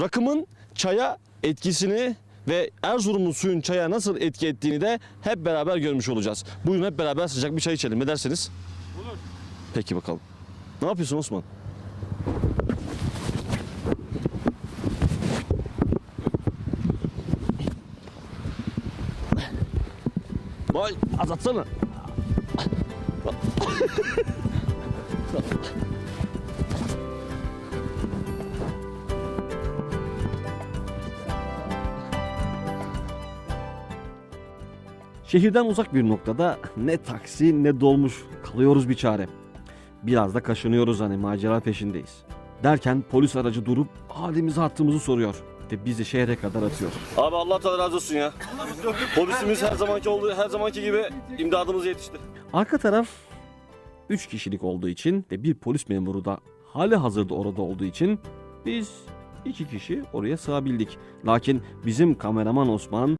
rakımın çaya etkisini ve Erzurumlu suyun çaya nasıl etki ettiğini de hep beraber görmüş olacağız. Buyurun hep beraber sıcak bir çay içelim. Ne dersiniz? Olur. Peki bakalım. Ne yapıyorsun Osman? Vay azatsana. Şehirden uzak bir noktada ne taksi ne dolmuş kalıyoruz bir çare. Biraz da kaşınıyoruz hani macera peşindeyiz. Derken polis aracı durup halimizi hattımızı soruyor ve bizi şehre kadar atıyor. Abi Allah razı olsun ya. Polisimiz her zamanki olduğu her zamanki gibi imdadımıza yetişti. Arka taraf 3 kişilik olduğu için ve bir polis memuru da hali hazırda orada olduğu için biz iki kişi oraya sığabildik. Lakin bizim kameraman Osman